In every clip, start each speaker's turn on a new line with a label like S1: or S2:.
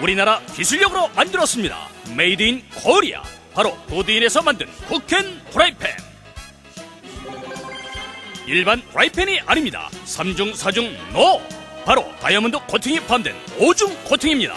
S1: 우리나라 기술력으로 만들었습니다. 메이드 인 코리아. 바로 도드인에서 만든 쿠켄 프라이팬. 일반 프라이팬이 아닙니다. 삼중사중 노! 바로 다이아몬드 코팅이 포함된 오중 코팅입니다.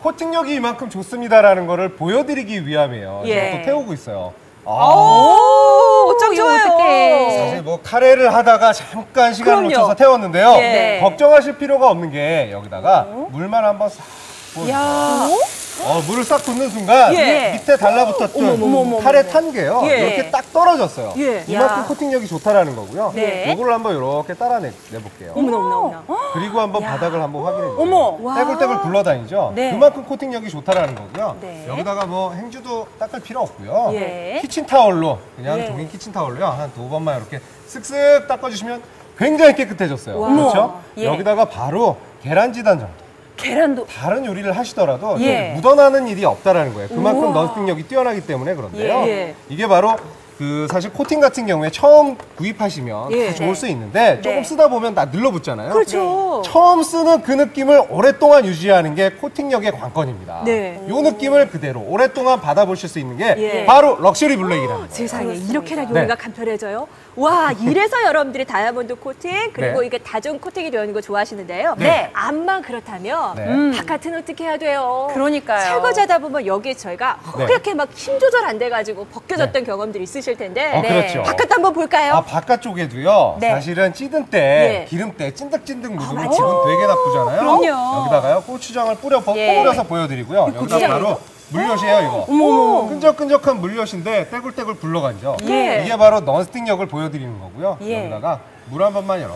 S2: 코팅력이 이만큼 좋습니다라는 거를 보여드리기 위함이에요.
S3: 예.
S2: 지금 또 태우고 있어요. 아,
S3: 오, 참
S4: 이거
S3: 좋아요.
S4: 어떡해.
S2: 사실 뭐 카레를 하다가 잠깐 시간을
S3: 그럼요.
S2: 놓쳐서 태웠는데요.
S3: 예.
S2: 걱정하실 필요가 없는 게 여기다가 물만 한번 싹 부어주세요. 어, 물을 싹 붓는 순간
S3: 예.
S2: 밑에 달라붙었던
S3: 어머,
S2: 카레 탄 게요.
S3: 예.
S2: 이렇게 딱 떨어졌어요.
S3: 예.
S2: 이만큼
S3: 야.
S2: 코팅력이 좋다라는 거고요.
S3: 네.
S2: 요거를 한번 이렇게 따라내 볼게요.
S3: 어머나, 어머나.
S2: 그리고 한번 바닥을 한번 확인해.
S3: 어머.
S2: 떼굴떼굴 굴러다니죠.
S3: 네.
S2: 그만큼 코팅력이 좋다라는 거고요.
S3: 네.
S2: 여기다가 뭐 행주도 닦을 필요 없고요.
S3: 예.
S2: 키친 타월로 그냥
S3: 예.
S2: 종이 키친 타월로요 한 두 번만 이렇게 쓱쓱 닦아주시면 굉장히 깨끗해졌어요.
S3: 와.
S2: 그렇죠?
S3: 예.
S2: 여기다가 바로 계란지단 정도.
S3: 계란도.
S2: 다른 요리를 하시더라도
S3: 예.
S2: 묻어나는 일이 없다라는 거예요. 그만큼
S3: 우와.
S2: 넌스틱력이 뛰어나기 때문에 그런데요.
S3: 예, 예.
S2: 이게 바로 그 사실 코팅 같은 경우에 처음 구입하시면
S3: 예.
S2: 다 좋을
S3: 네.
S2: 수 있는데 조금
S3: 네.
S2: 쓰다 보면 다 늘러붙잖아요.
S3: 그렇죠.
S2: 처음 쓰는 그 느낌을 오랫동안 유지하는 게 코팅력의 관건입니다.
S3: 네.
S2: 이 느낌을 그대로 오랫동안 받아보실 수 있는 게
S3: 예.
S2: 바로 럭셔리 블랙이라는 거예요.
S4: 세상에. 이렇게나
S2: 네.
S4: 요리가 간편해져요. 와 이래서 여러분들이 다이아몬드 코팅 그리고
S2: 네.
S4: 이게 다중 코팅이 되어 있는 거 좋아하시는데요.
S3: 네.
S4: 암만 그렇다면
S2: 네.
S4: 음. 바깥은 어떻게 해야 돼요?
S3: 그러니까요.
S4: 설거지하다 보면 여기에 저희가
S2: 네.
S4: 그렇게 막 힘 조절 안 돼가지고 벗겨졌던 경험들이 있으실 텐데
S2: 어, 그렇죠.
S4: 바깥 한번 볼까요?
S2: 아, 바깥쪽에도요.
S4: 네.
S2: 사실은 찌든 때
S4: 예.
S2: 기름때 찐득찐득 묻으면
S4: 맞아요.
S2: 기분 되게 나쁘잖아요.
S3: 그럼요.
S2: 여기다가요 고추장을 뿌려 버-
S4: 예.
S2: 뿌려서 보여드리고요. 여기다
S4: 고추장이요?
S2: 바로 물엿이에요 이거.
S3: 어머.
S2: 끈적끈적한 물엿인데 떼굴떼굴 굴러가죠.
S4: 예.
S2: 이게 바로 넌스틱력을 보여드리는 거고요.
S3: 예.
S2: 여기다가 물 한 번만 이렇게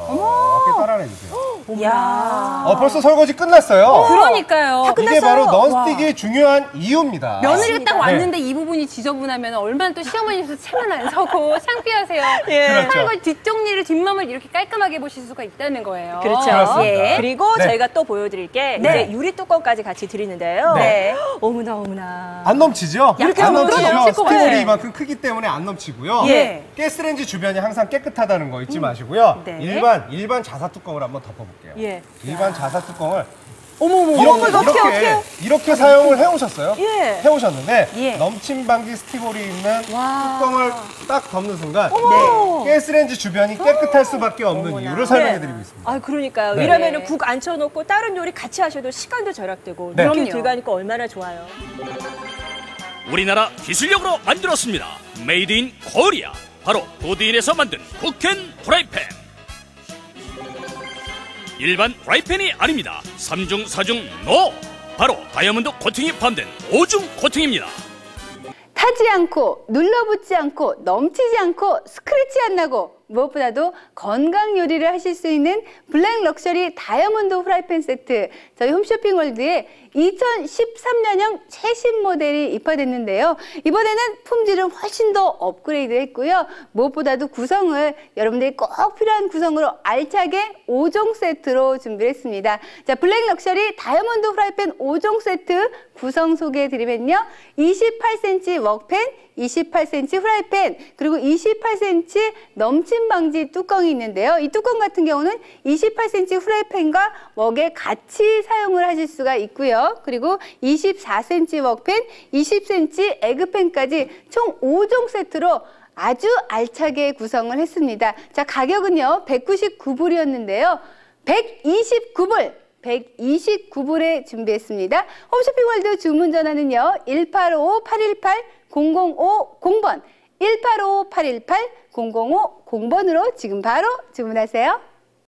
S2: 따라내 주세요.
S3: 야.
S2: 어, 벌써 설거지 끝났어요.
S3: 그러니까요.
S2: 이게 바로 넌스틱이 중요한 이유입니다.
S5: 며느리가 딱
S2: 네.
S5: 왔는데 이 부분이 지저분하면 얼마나 또 시어머님께서 차만 안 서고 창피하세요.
S3: 예.
S2: 그렇죠.
S5: 설거지 뒷정리를 뒷마음을 이렇게 깔끔하게 보실 수가 있다는 거예요.
S4: 그렇죠.
S2: 그렇습니다.
S4: 예. 그리고
S2: 네.
S4: 저희가 또 보여드릴 게
S3: 네.
S4: 이제 유리 뚜껑까지 같이 드리는데요.
S3: 네.
S4: 어머나 어머나.
S2: 안 넘치죠?
S3: 이렇게
S2: 안
S3: 하면
S2: 넘치죠?
S3: 넘칠 것 같아요.
S2: 스티물이 이만큼 크기 때문에 안 넘치고요.
S3: 예.
S2: 가스레인지 주변이 항상 깨끗하다는 거 잊지 마시고요.
S4: 네.
S2: 일반 일반 자사 뚜껑을 한번 덮어볼게요.
S4: 예.
S2: 일반 자사 뚜껑을
S3: 어머머.
S2: 이렇게
S3: 어떻게,
S2: 이렇게
S3: 어떻게.
S2: 이렇게 사용을 해오셨어요?
S4: 예.
S2: 해오셨는데
S3: 예.
S2: 넘침 방지 스티볼이 있는
S3: 와.
S2: 뚜껑을 딱 덮는 순간
S3: 네.
S2: 가스레인지 주변이 깨끗할 수밖에 없는 이유를 설명해드리고 있습니다.
S4: 아 그러니까요.
S2: 네.
S4: 이러면은
S5: 네.
S4: 국 앉혀놓고 다른 요리 같이 하셔도 시간도 절약되고
S2: 네.
S4: 느낌. 들어가니까 얼마나 좋아요.
S1: 우리나라 기술력으로 만들었습니다. 메이드 인 코리아. 바로 도드인에서 만든 쿠켄 프라이팬. 일반 프라이팬이 아닙니다. 삼중사중 노! 바로 다이아몬드 코팅이 포함된 오중 코팅입니다.
S6: 타지 않고 눌러붙지 않고 넘치지 않고 스크래치 안 나고 무엇보다도 건강 요리를 하실 수 있는 블랙 럭셔리 다이아몬드 프라이팬 세트 저희 홈쇼핑 월드에 2013년형 최신 모델이 입하됐는데요. 이번에는 품질은 훨씬 더 업그레이드 했고요. 무엇보다도 구성을 여러분들이 꼭 필요한 구성으로 알차게 5종 세트로 준비했습니다. 자, 블랙 럭셔리 다이아몬드 프라이팬 5종 세트 구성 소개해 드리면요. 28cm 웍팬, 28cm 후라이팬, 그리고 28cm 넘침 방지 뚜껑이 있는데요. 이 뚜껑 같은 경우는 28cm 후라이팬과 웍에 같이 사용을 하실 수가 있고요. 그리고 24cm 웍팬, 20cm 에그팬까지 총 5종 세트로 아주 알차게 구성을 했습니다. 자, 가격은요, 199불이었는데요. 129불! 129불에 준비했습니다. 홈쇼핑 월드 주문 전화는요. 185-818-0050번 185-818-0050번으로 지금 바로 주문하세요.